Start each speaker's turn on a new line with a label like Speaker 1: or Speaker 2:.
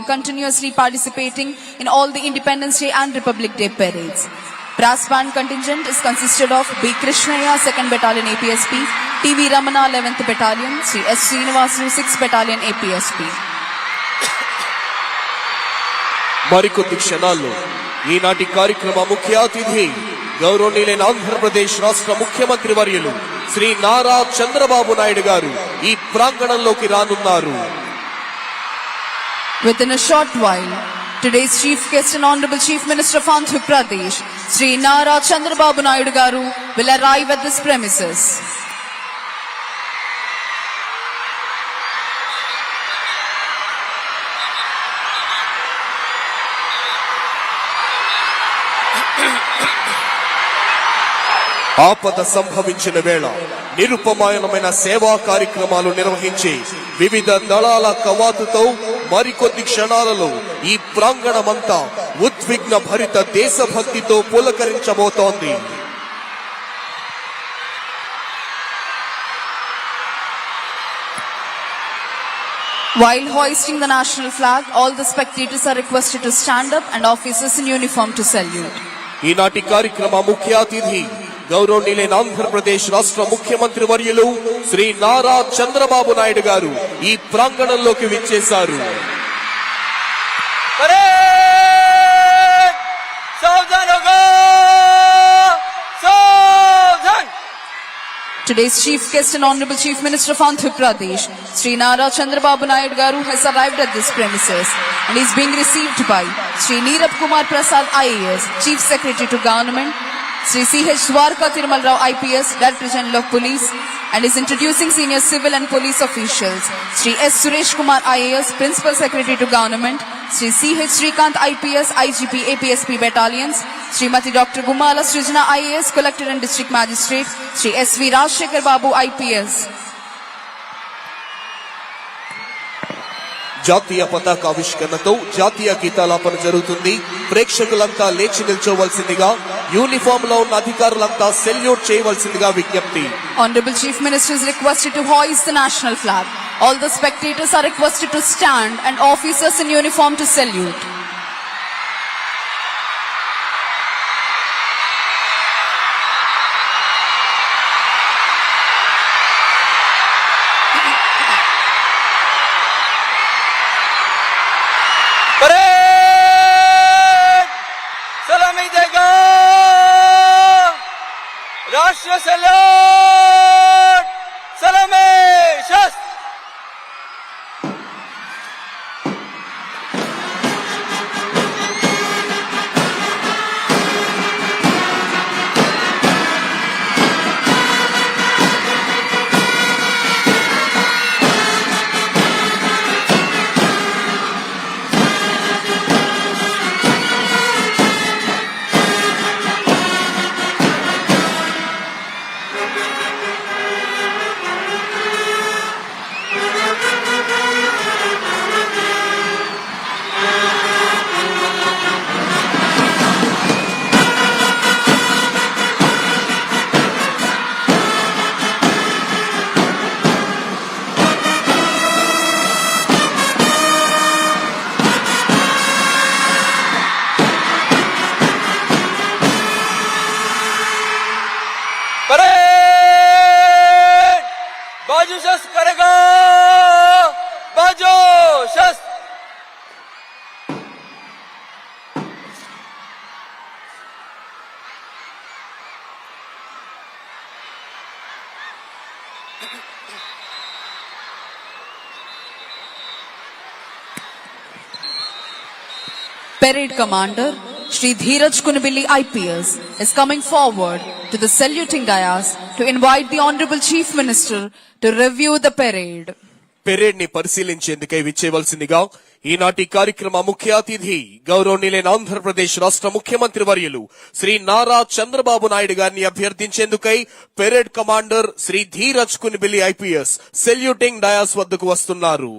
Speaker 1: and continuously participating in all the Independence Day and Republic Day parades. Brass band contingent is consisted of B. Krishnaya, 2nd Battalion APSP, TV Ramana, 11th Battalion, Sri S. Srinivasu, 6th Battalion APSP.
Speaker 2: మరికొద్ది క్షణాల్లో ఈనాటి కార్యక్రమ ముఖ్య అతిథి గౌరవనీయులైన ఆంధ్రప్రదేశ్ రాష్ట్ర ముఖ్యమంత్రి వర్యులు శ్రీ నారా చంద్రబాబు నాయుడు గారు ఈ ప్రాంగణంలోకి రానున్నారు
Speaker 1: Within a short while, today's chief guest and Honorable Chief Minister of Andhra Pradesh, Sri Nara Chandrababu Naidu Garu, will arrive at this premises.
Speaker 2: ఆపద సంభవించిన వేళ నిరుపమాయనమైన సేవా కార్యక్రమాలు నిర్వహించి వివిధ దళాల కవాతుతో మరికొద్ది క్షణాలలో ఈ ప్రాంగణమంతా ఉద్విగ్న భరిత దేశభక్తితో పులకరించబోతోంది
Speaker 1: While hoisting the national flag, all the spectators are requested to stand up and officers in uniform to salute.
Speaker 2: ఈనాటి కార్యక్రమ ముఖ్య అతిథి గౌరవనీయులైన ఆంధ్రప్రదేశ్ రాష్ట్ర ముఖ్యమంత్రి వర్యులు శ్రీ నారా చంద్రబాబు నాయుడు గారు ఈ ప్రాంగణంలోకి విచ్చేశారు
Speaker 1: Today's chief guest and Honorable Chief Minister of Andhra Pradesh, Sri Nara Chandrababu Naidu Garu has arrived at this premises and is being received by Sri Neerab Kumar Prasad IAS, Chief Secretary to Government, Sri C.H. Dwarka Tirumal Rao IPS, Director General of Police, and is introducing senior civil and police officials, Sri S. Suresh Kumar IAS, Principal Secretary to Government, Sri C.H. Srikant IPS, IGP APSP Battalions, Srimati Dr. Gumala Srijana IAS, Collector and District Magistrate, Sri S.V. Rajshekhar Babu IPS.
Speaker 2: జాతీయ పతాక ఆవిష్కరణతో జాతీయ గీతాలాపన జరుగుతుంది. ప్రేక్షకులంతా లేచి నిల్చోవలసిందిగా యూనిఫామ్లో ఉన్న అధికారులంతా salute చేయవలసిందిగా విజ్ఞప్తి.
Speaker 1: Honourable chief ministers requested to hoist the national flag all the spectators are requested to stand
Speaker 3: and officers in uniform to salute Pare! Paré! बाजू शस्त्र करेगा। बाजू शस्त्र।
Speaker 1: Parade Commander Shri Dheeraj Kunabili IPS is coming forward to the saluting dais to invite the Honorable Chief Minister to review the parade.
Speaker 2: పెరేడ్ని పరిశీలించేందుకై విచ్చేవలసిందిగా ఈనాటి కార్యక్రమ ముఖ్య అతిథి గౌరవనీయులైన ఆంధ్రప్రదేశ్ రాష్ట్ర ముఖ్యమంత్రి వర్యులు శ్రీ నారా చంద్రబాబు నాయుడు గారిని అభ్యర్థించేందుకై parade commander Shri Dheeraj Kunibili IPS saluting dais వద్దకు వస్తున్నారు